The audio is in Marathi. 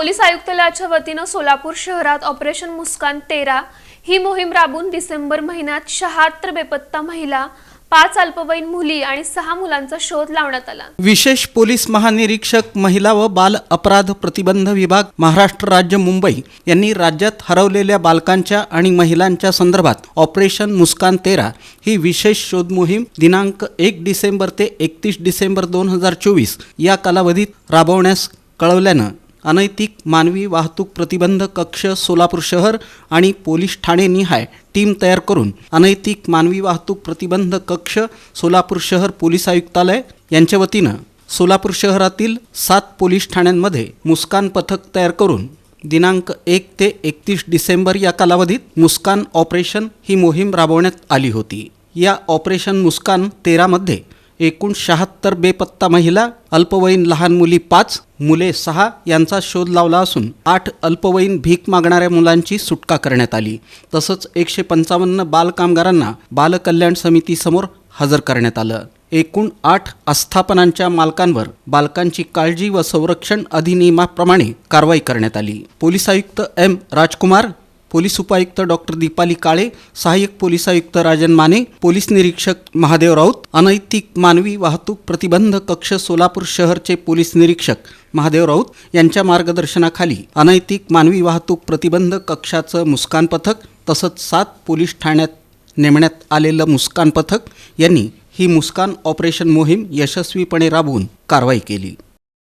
पोलीस आयुक्तालयाच्या वतीनं सोलापूर शहरात ऑपरेशन मुस्कान तेरा ही मोहीम राबून डिसेंबर महिन्यात शहात्तर बेपत्ता महिला पाच अल्पवयीन मुली आणि सहा मुलांचा शोध लावण्यात आला. विशेष पोलीस महानिरीक्षक महिला व बाल अपराध प्रतिबंध विभाग महाराष्ट्र राज्य मुंबई यांनी राज्यात हरवलेल्या बालकांच्या आणि महिलांच्या संदर्भात ऑपरेशन मुस्कान तेरा ही विशेष शोध मोहीम दिनांक एक डिसेंबर ते एकतीस डिसेंबर दोन हजार चोवीस या कालावधीत राबवण्यास कळवल्यानं अनैतिक मानवी वाहतूक प्रतिबंध कक्ष सोलापूर शहर आणि पोलीस ठाणे निहाय टीम तयार करून अनैतिक मानवी वाहतूक प्रतिबंध कक्ष सोलापूर शहर पोलीस आयुक्तालय यांच्या वतीनं सोलापूर शहरातील सात पोलीस ठाण्यांमध्ये मुस्कान पथक तयार करून दिनांक एक ते एकतीस डिसेंबर या कालावधीत मुस्कान ऑपरेशन ही मोहीम राबवण्यात आली होती. या ऑपरेशन मुस्कान तेरामध्ये एकूण शहात्तर बेपत्ता महिला अल्पवयीन लहान मुली पाच मुले सहा यांचा शोध लावला असून आठ अल्पवयीन भीक मागणाऱ्या मुलांची सुटका करण्यात आली. तसंच एकशे पंचावन्न बालकामगारांना बालकल्याण समितीसमोर हजर करण्यात आलं. एकूण आठ आस्थापनांच्या मालकांवर बालकांची काळजी व संरक्षण अधिनियमाप्रमाणे कारवाई करण्यात आली. पोलीस आयुक्त एम राजकुमार पोलीस उपायुक्त डॉक्टर दीपाली काळे सहाय्यक पोलीस आयुक्त राजन माने पोलीस निरीक्षक महादेव राऊत अनैतिक मानवी वाहतूक प्रतिबंध कक्ष सोलापूर शहरचे पोलीस निरीक्षक महादेव राऊत यांच्या मार्गदर्शनाखाली अनैतिक मानवी वाहतूक प्रतिबंध कक्षाचं मुस्कान पथक तसंच सात पोलीस ठाण्यात नेमण्यात आलेलं मुस्कान पथक यांनी ही मुस्कान ऑपरेशन मोहीम यशस्वीपणे राबवून कारवाई केली.